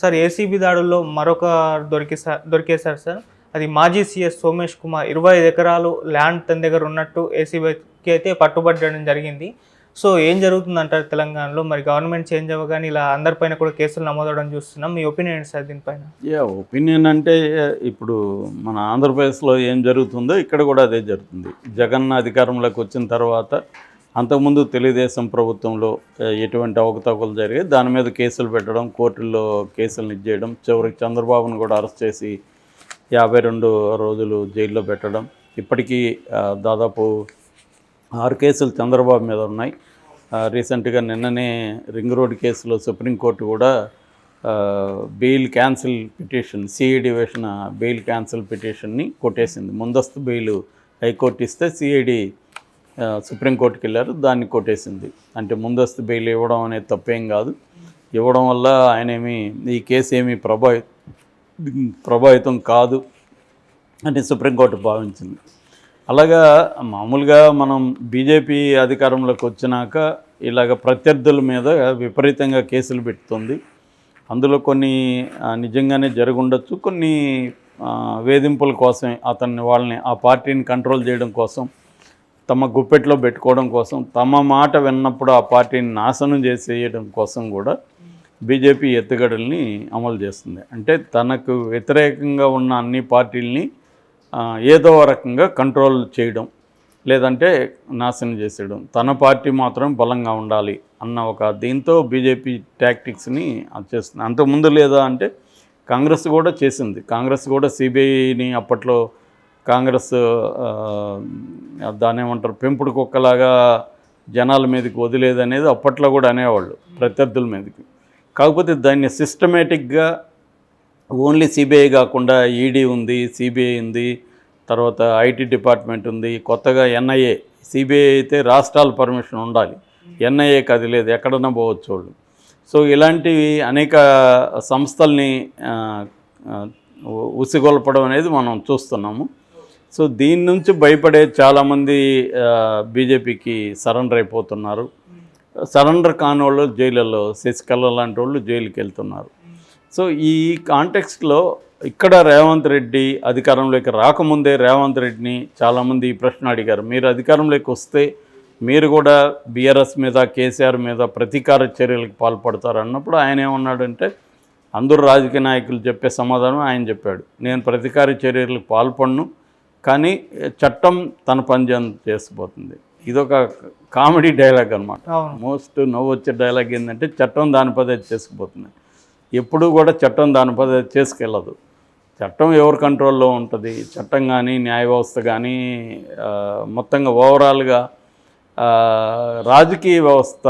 Sir ACB దాడుల్లో మరొక దొరికేసారు దొరికేశారు sir. అది మాజీ సీఎస్ సోమేష్ కుమార్. ఇరవై ఐదు ఎకరాలు ల్యాండ్ తన దగ్గర ఉన్నట్టు ఏసీబీకి అయితే పట్టుబట్టడం జరిగింది. సో ఏం జరుగుతుందంటారు తెలంగాణలో? మరి గవర్నమెంట్ చేంజ్ అవ్వగానే ఇలా అందరిపైన కూడా కేసులు నమోదవడం చూస్తున్నాం. మీ ఒపీనియన్ ఏంటి సార్ దీనిపైన? యా ఒపీనియన్ అంటే ఇప్పుడు మన ఆంధ్రప్రదేశ్లో ఏం జరుగుతుందో ఇక్కడ కూడా అదే జరుగుతుంది. జగన్ అధికారంలోకి వచ్చిన తర్వాత అంతకుముందు తెలుగుదేశం ప్రభుత్వంలో ఎటువంటి అవకతవకలు జరిగాయి? దాని మీద కేసులు పెట్టడం కోర్టుల్లో కేసులను ఇచ్చేయడం చివరికి చంద్రబాబును కూడా అరెస్ట్ చేసి యాభై రెండు రోజులు జైల్లో పెట్టడం. ఇప్పటికీ దాదాపు ఆరు కేసులు చంద్రబాబు మీద ఉన్నాయి. రీసెంట్గా నిన్ననే రింగ్ రోడ్ కేసులో సుప్రీంకోర్టు కూడా బెయిల్ క్యాన్సిల్ పిటిషన్ సిఐడి వేసిన బెయిల్ క్యాన్సిల్ పిటిషన్ని కొట్టేసింది. ముందస్తు బెయిల్ హైకోర్టు ఇస్తే సిఐడి సుప్రీంకోర్టుకి వెళ్ళారు దాన్ని కొట్టేసింది. అంటే ముందస్తు బెయిల్ ఇవ్వడం అనేది తప్పేం కాదు. ఇవ్వడం వల్ల ఆయన ఏమి ఈ కేసు ఏమీ ప్రభావి ప్రభావితం కాదు అని సుప్రీంకోర్టు భావించింది. అలాగా మామూలుగా మనం బీజేపీ అధికారంలోకి వచ్చినాక ఇలాగ ప్రత్యర్థుల మీద విపరీతంగా కేసులు పెడుతుంది అందులో కొన్ని నిజంగానే జరుగుండొచ్చు. కొన్ని వేధింపుల కోసం అతన్ని వాళ్ళని ఆ పార్టీని కంట్రోల్ చేయడం కోసం తమ గుప్పెట్లో పెట్టుకోవడం కోసం తమ మాట విన్నప్పుడు ఆ పార్టీని నాశనం చేసేయడం కోసం కూడా బీజేపీ ఎత్తుగడల్ని అమలు చేస్తుంది. అంటే తనకు వ్యతిరేకంగా ఉన్న అన్ని పార్టీల్ని ఏదో రకంగా కంట్రోల్ చేయడం లేదంటే నాశనం చేసేయడం తన పార్టీ మాత్రం బలంగా ఉండాలి అన్న ఒక దీంతో బీజేపీ టాక్టిక్స్ని చేస్తుంది. అంతకుముందు లేదా అంటే కాంగ్రెస్ కూడా చేసింది. కాంగ్రెస్ కూడా సిబిఐని అప్పట్లో కాంగ్రెస్ దాని దాన్ని ఏమంటారు పెంపుడు కుక్కలాగా జనాల మీదకి వదిలేదు అనేది అప్పట్లో కూడా అనేవాళ్ళు ప్రత్యర్థుల మీదకి. కాకపోతే దాన్ని సిస్టమేటిక్గా ఓన్లీ సిబిఐ కాకుండా ఈడీ ఉంది సిబిఐ ఉంది తర్వాత ఐటీ డిపార్ట్మెంట్ ఉంది కొత్తగా ఎన్ఐఏ సిబిఐ అయితే రాష్ట్రాల పర్మిషన్ ఉండాలి. ఎన్ఐఏకి అది లేదు ఎక్కడన్నా పోవచ్చు వాళ్ళు. సో ఇలాంటివి అనేక సంస్థల్ని ఉసిగొల్పడం అనేది మనం చూస్తున్నాము. సో దీని నుంచి భయపడే చాలామంది బీజేపీకి సరెండర్ అయిపోతున్నారు. సరెండర్ కాని వాళ్ళు జైళ్ళలో శశికళ లాంటి వాళ్ళు జైలుకి వెళ్తున్నారు. సో ఈ కాంటెక్స్ట్లో ఇక్కడ రేవంత్ రెడ్డి అధికారంలోకి రాకముందే రేవంత్ రెడ్డిని చాలామంది ఈ ప్రశ్న అడిగారు. మీరు అధికారంలోకి వస్తే మీరు కూడా బీఆర్ఎస్ మీద కేసీఆర్ మీద ప్రతీకార చర్యలకు పాల్పడతారు అన్నప్పుడు ఆయన ఏమన్నాడంటే అందరూ రాజకీయ నాయకులు చెప్పే సమాధానం ఆయన చెప్పాడు. నేను ప్రతీకార చర్యలకు పాల్పడను. కానీ చట్టం తన పని చేసిపోతుంది. ఇదొక కామెడీ డైలాగ్ అనమాట మోస్ట్ నవ్వు వచ్చే డైలాగ్ ఏంటంటే చట్టం దాని పదే చేసుకుపోతుంది. ఎప్పుడూ కూడా చట్టం దాని పదే చేసుకెళ్ళదు. చట్టం ఎవరి కంట్రోల్లో ఉంటుంది? చట్టం కానీ న్యాయ వ్యవస్థ కానీ మొత్తంగా ఓవరాల్గా రాజకీయ వ్యవస్థ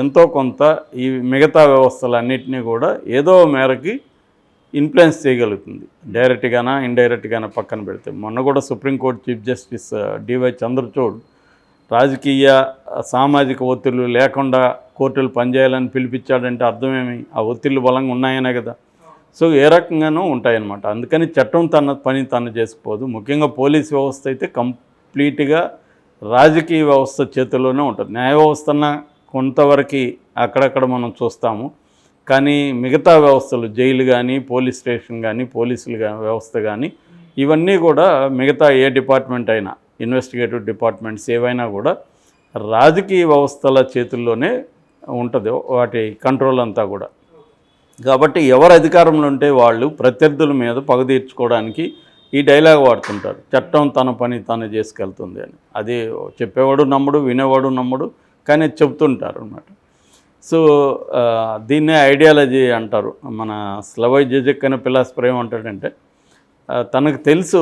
ఎంతో కొంత ఈ మిగతా వ్యవస్థలన్నింటినీ కూడా ఏదో మేరకి ఇన్ఫ్లుయెన్స్ చేయగలుగుతుంది. డైరెక్ట్గానా ఇండైరెక్ట్గానా పక్కన పెడితే. మొన్న కూడా supreme court chief justice D Y Chandrachud రాజకీయ సామాజిక ఒత్తిళ్ళు లేకుండా కోర్టులు పనిచేయాలని పిలిపించాడంటే అర్థమేమి? ఆ ఒత్తిళ్ళు బలంగా ఉన్నాయనే కదా. సో ఏ రకంగానూ ఉంటాయన్నమాట. అందుకని చట్టం తన పని తను చేసుకోదు. ముఖ్యంగా పోలీస్ వ్యవస్థ అయితే కంప్లీట్గా రాజకీయ వ్యవస్థ చేతుల్లోనే ఉంటుంది. న్యాయ వ్యవస్థన కొంతవరకు అక్కడక్కడ మనం చూస్తాము. కానీ మిగతా వ్యవస్థలు జైలు కానీ పోలీస్ స్టేషన్ కానీ పోలీసులు కానీ వ్యవస్థ కానీ ఇవన్నీ కూడా మిగతా ఏ డిపార్ట్మెంట్ అయినా ఇన్వెస్టిగేటివ్ డిపార్ట్మెంట్స్ ఏవైనా కూడా రాజకీయ వ్యవస్థల చేతుల్లోనే ఉంటుంది వాటి కంట్రోల్ అంతా కూడా. కాబట్టి ఎవరు అధికారంలో ఉంటే వాళ్ళు ప్రత్యర్థుల మీద పగ తీర్చుకోవడానికి ఈ డైలాగ్ వాడుతుంటారు చట్టం తన పని తను చేసుకెళ్తుంది అని. అది చెప్పేవాడు నమ్ముడు వినేవాడు నమ్ముడు కానీ చెప్తుంటారు అనమాట సో దీన్నే ఐడియాలజీ అంటారు. మన స్లవై జజక్ అనే ఫిలాసఫర్ ఏమంటాడంటే తనకు తెలుసు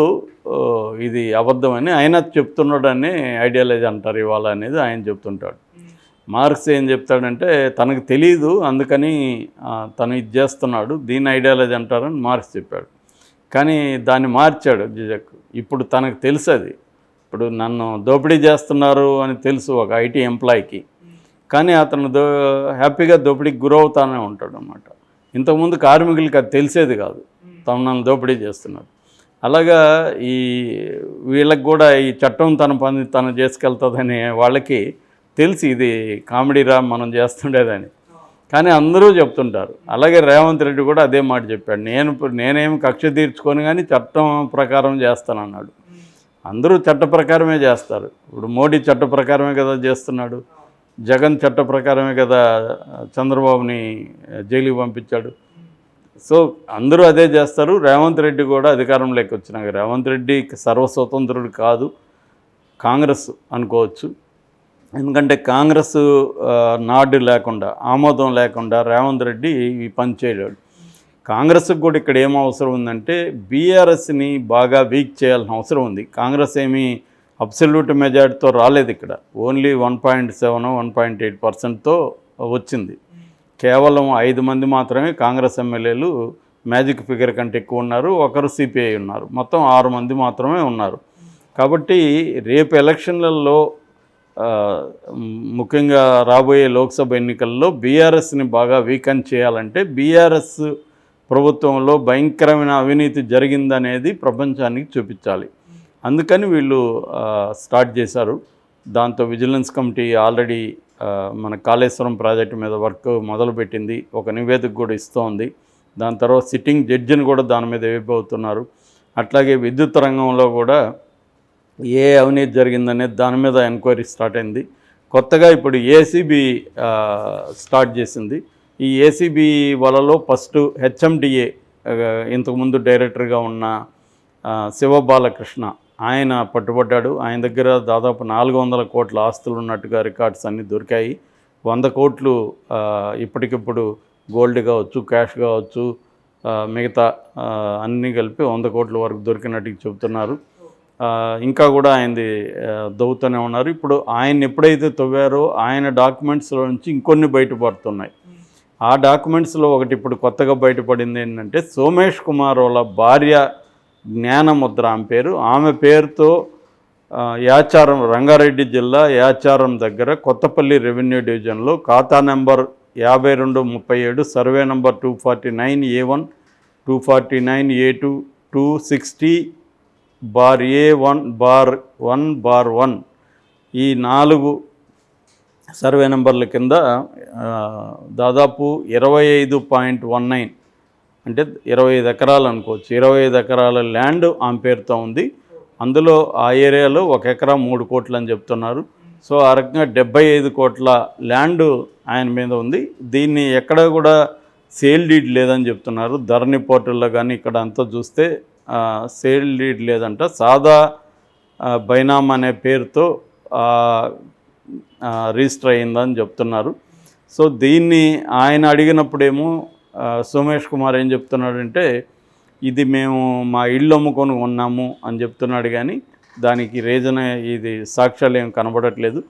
ఇది అబద్ధమని ఆయన చెప్తున్నాడని ఐడియాలజీ అంటారు ఇవాళ అనేది ఆయన చెప్తుంటాడు. మార్క్స్ ఏం చెప్తాడంటే తనకు తెలియదు అందుకని తను ఇది చేస్తున్నాడు దీన్ని ఐడియాలజీ అంటారని మార్క్స్ చెప్పాడు. కానీ దాన్ని మార్చాడు జిజక్. ఇప్పుడు తనకు తెలుసు అది ఇప్పుడు నన్ను దోపిడీ చేస్తున్నారు అని తెలుసు ఒక ఐటీ ఎంప్లాయీకి. కానీ అతను దో హ్యాపీగా దోపిడీకి గురవుతానే ఉంటాడు అనమాట ఇంతకుముందు కార్మికులకి అది తెలిసేది కాదు. తమ నన్ను దోపిడీ చేస్తున్నారు అలాగా ఈ వీళ్ళకి కూడా ఈ చట్టం తన పని తను చేసుకెళ్తుందని వాళ్ళకి తెలిసి ఇది కామెడీరా మనం చేస్తుండేదని. కానీ అందరూ చెప్తుంటారు. అలాగే రేవంత్ రెడ్డి కూడా అదే మాట చెప్పాడు. నేను నేనేం కక్ష తీర్చుకొని కానీ చట్టం ప్రకారం చేస్తానన్నాడు. అందరూ చట్ట ప్రకారమే చేస్తారు. ఇప్పుడు మోడీ చట్ట ప్రకారమే కదా చేస్తున్నాడు. జగన్ చట్ట ప్రకారమే కదా చంద్రబాబుని జైలుకి పంపించాడు. సో అందరూ అదే చేస్తారు. రేవంత్ రెడ్డి కూడా అధికారంలోకి వచ్చినాక రేవంత్ రెడ్డి సర్వస్వతంత్రుడు కాదు కాంగ్రెస్ అనుకోవచ్చు. ఎందుకంటే కాంగ్రెస్ నాడు లేకుండా ఆమోదం లేకుండా రేవంత్ రెడ్డి ఈ పని చేయలేడు. కాంగ్రెస్కి కూడా ఇక్కడ ఏం అవసరం ఉందంటే బీఆర్ఎస్ని బాగా వీక్ చేయాల్సిన అవసరం ఉంది. కాంగ్రెస్ ఏమీ అబ్సల్యూట్ మెజార్టీతో రాలేదు ఇక్కడ. Only one point seven one point eight పర్సెంట్తో వచ్చింది. కేవలం ఐదు మంది మాత్రమే కాంగ్రెస్ ఎమ్మెల్యేలు మ్యాజిక్ ఫిగర్ కంటే ఎక్కువ ఉన్నారు. ఒకరు సిపిఐ ఉన్నారు. మొత్తం ఆరు మంది మాత్రమే ఉన్నారు. కాబట్టి రేపు ఎలక్షన్లలో ముఖ్యంగా రాబోయే లోక్సభ ఎన్నికల్లో బీఆర్ఎస్ని బాగా వీకన్ చేయాలంటే బీఆర్ఎస్ ప్రభుత్వంలో భయంకరమైన అవినీతి జరిగిందనేది ప్రపంచానికి చూపించాలి. అందుకని వీళ్ళు స్టార్ట్ చేశారు. దాంతో విజిలెన్స్ కమిటీ ఆల్రెడీ మన కాళేశ్వరం ప్రాజెక్టు మీద వర్క్ మొదలుపెట్టింది. ఒక నివేదిక కూడా ఇస్తోంది. దాని తర్వాత సిట్టింగ్ జడ్జిని కూడా దాని మీద వేయబోతున్నారు. అట్లాగే విద్యుత్ రంగంలో కూడా ఏ అవినీతి జరిగిందనేది దాని మీద ఎంక్వైరీ స్టార్ట్ అయింది. కొత్తగా ఇప్పుడు ఏసీబీ స్టార్ట్ చేసింది. ఈ ఏసీబీ వలలో ఫస్ట్ హెచ్ఎండిఏ ఇంతకుముందు డైరెక్టర్గా ఉన్న శివబాలకృష్ణ ఆయన పట్టుబడ్డాడు. ఆయన దగ్గర దాదాపు నాలుగు వందల కోట్ల ఆస్తులు ఉన్నట్టుగా రికార్డ్స్ అన్నీ దొరికాయి. వంద కోట్లు ఇప్పటికిప్పుడు గోల్డ్ కావచ్చు క్యాష్ కావచ్చు మిగతా అన్నీ కలిపి వంద కోట్ల వరకు దొరికినట్టు చెబుతున్నారు. ఇంకా కూడా ఆయనది దవ్వుతూనే ఉన్నారు. ఇప్పుడు ఆయన ఎప్పుడైతే తవ్వారో ఆయన డాక్యుమెంట్స్లో నుంచి ఇంకొన్ని బయటపడుతున్నాయి. ఆ డాక్యుమెంట్స్లో ఒకటి ఇప్పుడు కొత్తగా బయటపడింది ఏంటంటే సోమేష్ కుమార్ వాళ్ళ భార్య జ్ఞానముద్ర ఆమె పేరు. ఆమె పేరుతో యాచారం రంగారెడ్డి జిల్లా యాచారం దగ్గర కొత్తపల్లి రెవెన్యూ డివిజన్లో ఖాతా నెంబర్ యాభై రెండు ముప్పై ఏడు survey number two forty nine A one two forty nine A two two sixty bar A one bar one bar one. ఈ నాలుగు సర్వే నెంబర్ల కింద దాదాపు ఇరవై ఐదు పాయింట్ వన్ నైన్ అంటే ఇరవై ఐదు ఎకరాలు అనుకోవచ్చు. ఇరవై ఐదు ఎకరాల ల్యాండ్ ఆమె పేరుతో ఉంది. అందులో ఆ ఏరియాలో ఒక ఎకరా మూడు కోట్లు అని చెప్తున్నారు. సో ఆ రకంగా డెబ్బై ఐదు కోట్ల ల్యాండ్ ఆయన మీద ఉంది. దీన్ని ఎక్కడ కూడా సేల్ డీడ్ లేదని చెప్తున్నారు. ధరణి పోర్టల్లో కానీ ఇక్కడ అంతా చూస్తే సేల్ డీడ్ లేదంట. సాదా బైనామ్ అనే పేరుతో రిజిస్టర్ అయిందని చెప్తున్నారు. సో దీన్ని ఆయన అడిగినప్పుడేమో సోమేష్ కుమార్ ఏం చెప్తున్నాడంటే ఇది మేము మా ఇల్లు అమ్ముకొని ఉన్నాము అని చెప్తున్నాడు కానీ దానికి రీజన్ ఇది సాక్ష్యాలు ఏం కనబడట్లేదు.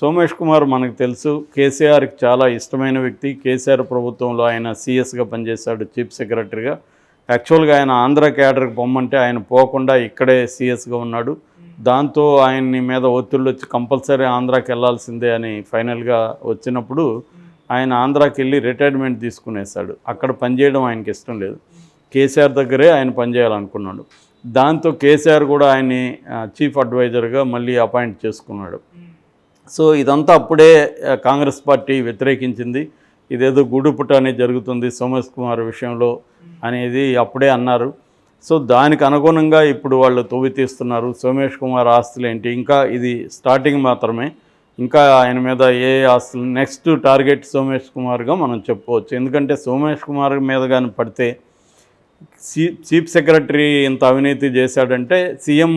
సోమేష్ కుమార్ మనకు తెలుసు కేసీఆర్కి చాలా ఇష్టమైన వ్యక్తి. కేసీఆర్ ప్రభుత్వంలో ఆయన సీఎస్గా పనిచేశాడు చీఫ్ సెక్రటరీగా యాక్చువల్గా ఆయన ఆంధ్ర క్యాడర్కి పొమ్మంటే ఆయన పోకుండా ఇక్కడే సీఎస్గా ఉన్నాడు. దాంతో ఆయన్ని మీద ఒత్తిళ్ళు వచ్చి కంపల్సరీ ఆంధ్రాకి వెళ్ళాల్సిందే అని ఫైనల్గా వచ్చినప్పుడు ఆయన ఆంధ్రాకి వెళ్ళి రిటైర్మెంట్ తీసుకునేసాడు అక్కడ పనిచేయడం ఆయనకి ఇష్టం లేదు. కేసీఆర్ దగ్గరే ఆయన పనిచేయాలనుకున్నాడు దాంతో కేసీఆర్ కూడా ఆయన్ని చీఫ్ అడ్వైజర్గా మళ్ళీ అపాయింట్ చేసుకున్నాడు. సో ఇదంతా అప్పుడే కాంగ్రెస్ పార్టీ వ్యతిరేకించింది. ఇదేదో గుడుపుట అనేది జరుగుతుంది సోమేష్ కుమార్ విషయంలో అనేది అప్పుడే అన్నారు. సో దానికి అనుగుణంగా ఇప్పుడు వాళ్ళు తవ్వి తీస్తున్నారు. సోమేష్ కుమార్ ఆస్తులు ఏంటి? ఇంకా ఇది స్టార్టింగ్ మాత్రమే. ఇంకా ఆయన మీద ఏ ఆస్తులు నెక్స్ట్ టార్గెట్ సోమేష్ కుమార్గా మనం చెప్పుకోవచ్చు. ఎందుకంటే సోమేష్ కుమార్ మీద కానీ పడితే చీఫ్ సెక్రటరీ ఇంత అవినీతి చేశాడంటే సీఎం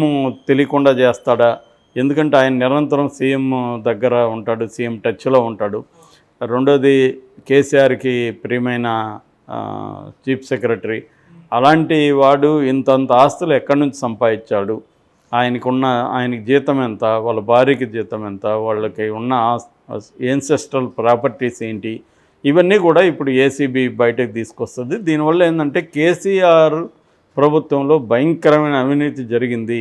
తెలియకుండా చేస్తాడా? ఎందుకంటే ఆయన నిరంతరం సీఎం దగ్గర ఉంటాడు సీఎం టచ్లో ఉంటాడు. రెండోది కేసీఆర్కి ప్రియమైన చీఫ్ సెక్రటరీ. అలాంటి వాడు ఇంతంత ఆస్తులు ఎక్కడి నుంచి సంపాదించాడు? ఆయనకున్న ఆయనకి జీతం ఎంత వాళ్ళ భార్యకి జీతం ఎంత వాళ్ళకి ఉన్న ఏన్సెస్ట్రల్ ప్రాపర్టీస్ ఏంటి ఇవన్నీ కూడా ఇప్పుడు ఏసీబీ బయటకు తీసుకొస్తుంది. దీనివల్ల ఏంటంటే కేసీఆర్ ప్రభుత్వంలో భయంకరమైన అవినీతి జరిగింది.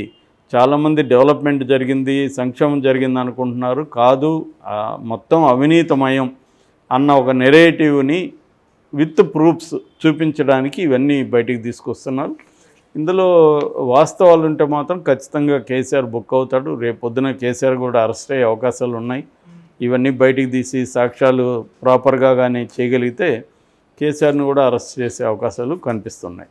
చాలామంది డెవలప్మెంట్ జరిగింది సంక్షేమం జరిగింది అనుకుంటున్నారు. కాదు మొత్తం అవినీతమయం అన్న ఒక నెరేటివ్ని విత్ ప్రూఫ్స్ చూపించడానికి ఇవన్నీ బయటికి తీసుకొస్తున్నారు. ఇందులో వాస్తవాలు ఉంటే మాత్రం ఖచ్చితంగా కేసీఆర్ బుక్ అవుతాడు. రేపొద్దున కేసీఆర్ కూడా అరెస్ట్ అయ్యే అవకాశాలు ఉన్నాయి. ఇవన్నీ బయటికి తీసి సాక్ష్యాలు ప్రాపర్గా కానీ చేయగలిగితే కేసీఆర్ని కూడా అరెస్ట్ చేసే అవకాశాలు కనిపిస్తున్నాయి.